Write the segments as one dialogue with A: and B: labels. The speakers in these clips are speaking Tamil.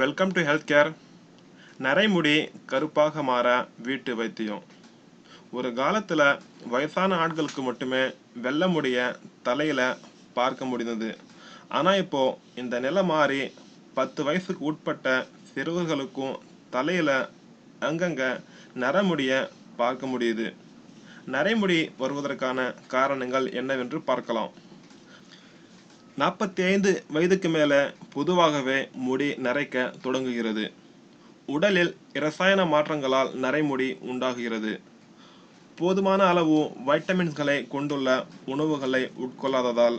A: வெல்கம் டு ஹெல்த் கேர் நரைமுடி கருப்பாக மாற வீட்டு வைத்தியம். ஒரு காலத்தில் வயசான ஆட்களுக்கு மட்டுமே வெள்ளை முடிய தலையில் பார்க்க முடிந்தது. ஆனால் இப்போ இந்த நிலை மாறி பத்து வயசுக்கு உட்பட்ட சிறுவர்களுக்கும் தலையில் அங்கங்கே நரமுடிய பார்க்க முடியுது. நரைமுடி வருவதற்கான காரணங்கள் என்னவென்று பார்க்கலாம். நாற்பத்தி ஐந்து வயதுக்கு மேலே பொதுவாகவே முடி நரைக்க தொடங்குகிறது. உடலில் இரசாயன மாற்றங்களால் நரைமுடி உண்டாகுகிறது. போதுமான அளவு வைட்டமின்ஸ்களை கொண்டுள்ள உணவுகளை உட்கொள்ளாததால்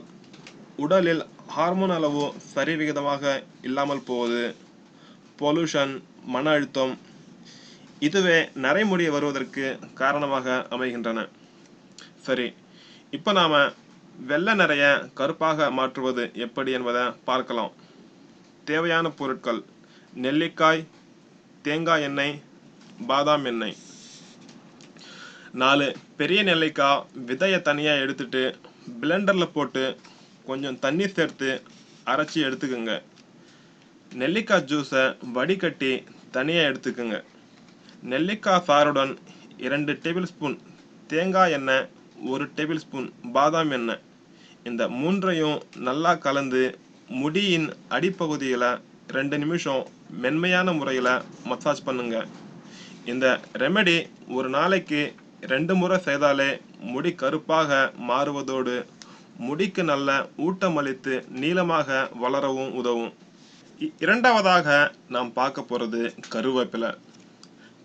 A: உடலில் ஹார்மோன் அளவு சரிவிகிதமாக இல்லாமல் போவது பொல்யூஷன் மன அழுத்தம் இதுவே நரைமுடி வருவதற்கு காரணமாக அமைகின்றன. சரி இப்போ நாம் வெள்ளை நிறைய கருப்பாக மாற்றுவது எப்படி என்பதை பார்க்கலாம். தேவையான பொருட்கள் நெல்லிக்காய் தேங்காய் எண்ணெய் பாதாம் எண்ணெய். நாலு பெரிய நெல்லிக்காய் விதையை தனியாக எடுத்துட்டு பிளெண்டரில் போட்டு கொஞ்சம் தண்ணி சேர்த்து அரைச்சி எடுத்துக்கோங்க. நெல்லிக்காய் ஜூஸை வடிகட்டி தனியாக எடுத்துக்கோங்க. நெல்லிக்காய் சாறுடன் இரண்டு டேபிள் ஸ்பூன் தேங்காய் எண்ணெய் ஒரு டேபிள் ஸ்பூன் பாதாம் எண்ணெய். இந்த மூன்றையும் நல்லா கலந்து முடியின் அடிப்பகுதியில் ரெண்டு நிமிஷம் மென்மையான முறையில் மசாஜ் பண்ணுங்க. இந்த ரெமெடி ஒரு நாளைக்கு ரெண்டு முறை செய்தாலே முடி கருப்பாக மாறுவதோடு முடிக்கு நல்ல ஊட்டமளித்து நீளமாக வளரவும் உதவும். இ- இரண்டாவதாக நாம் பார்க்க போகிறது கருவேப்பிலை.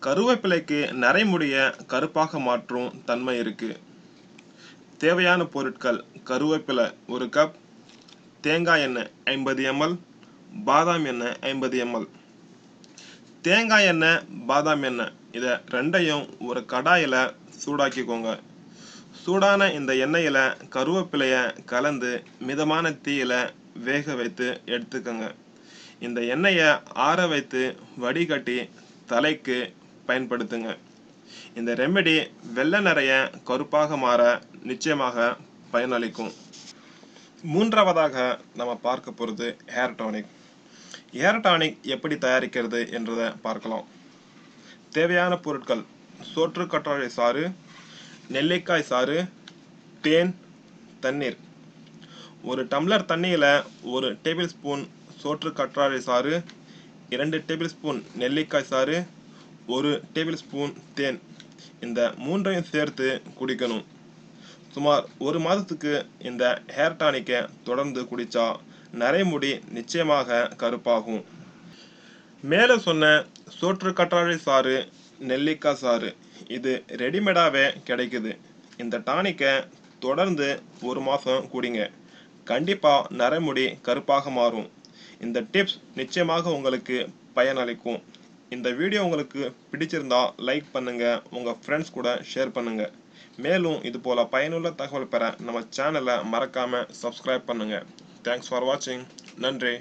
A: கருவேப்பிலைக்கு நரைமுடிய கருப்பாக மாற்றும் தன்மை இருக்குது தேவையான பொருட்கள் கருவேப்பிலை ஒரு கப் தேங்காய் எண்ணெய் ஐம்பது எம்எல் பாதாம் எண்ணெய் ஐம்பது எம்எல். தேங்காய் எண்ணெய் பாதாம் எண்ணெய் இதை ரெண்டையும் ஒரு கடாயில் சூடாக்கிக்கோங்க. சூடான இந்த எண்ணெயில் கருவேப்பிலையை கலந்து மிதமான தீயில வேக வைத்து எடுத்துக்கோங்க. இந்த எண்ணெயை ஆற வைத்து வடிகட்டி தலைக்கு பயன்படுத்துங்க. இந்த ரெமெடி வெள்ளை நிறைய கருப்பாக மாற நிச்சயமாக பயனளிக்கும். மூன்றாவதாக நம்ம பார்க்க போகிறது ஹேர் டானிக் ஹேர் டானிக் எப்படி தயாரிக்கிறது என்றதை பார்க்கலாம். தேவையான பொருட்கள் சோற்று கற்றாழை சாறு நெல்லிக்காய் சாறு தேன் தண்ணீர். ஒரு டம்ளர் தண்ணியில் ஒரு டேபிள் ஸ்பூன் சோற்று கற்றாழை சாறு இரண்டு டேபிள் ஸ்பூன் நெல்லிக்காய் சாறு ஒரு டேபிள் ஸ்பூன் தேன். இந்த மூன்றையும் சேர்த்து குடிக்கணும். சுமார் ஒரு மாதத்துக்கு இந்த ஹேர் டானிக்கை தொடர்ந்து குடித்தா நரைமுடி நிச்சயமாக கருப்பாகும். மேலே சொன்ன சோற்று கற்றாழை சாறு நெல்லிக்காய் சாறு இது ரெடிமேடாகவே கிடைக்குது. இந்த டானிக்கை தொடர்ந்து ஒரு மாதம் குடிங்க. கண்டிப்பாக நரைமுடி கருப்பாக மாறும். இந்த டிப்ஸ் நிச்சயமாக உங்களுக்கு பயனளிக்கும். இந்த வீடியோ உங்களுக்கு பிடிச்சிருந்தா லைக் பண்ணுங்க உங்கள் ஃப்ரெண்ட்ஸ் கூட ஷேர் பண்ணுங்க. மேலும் இது போல பயனுள்ள தகவல் பெற நம்ம சேனலை மறக்காம சப்ஸ்கிரைப் பண்ணுங்க. தேங்க்ஸ் ஃபார் வாட்சிங் நன்றி.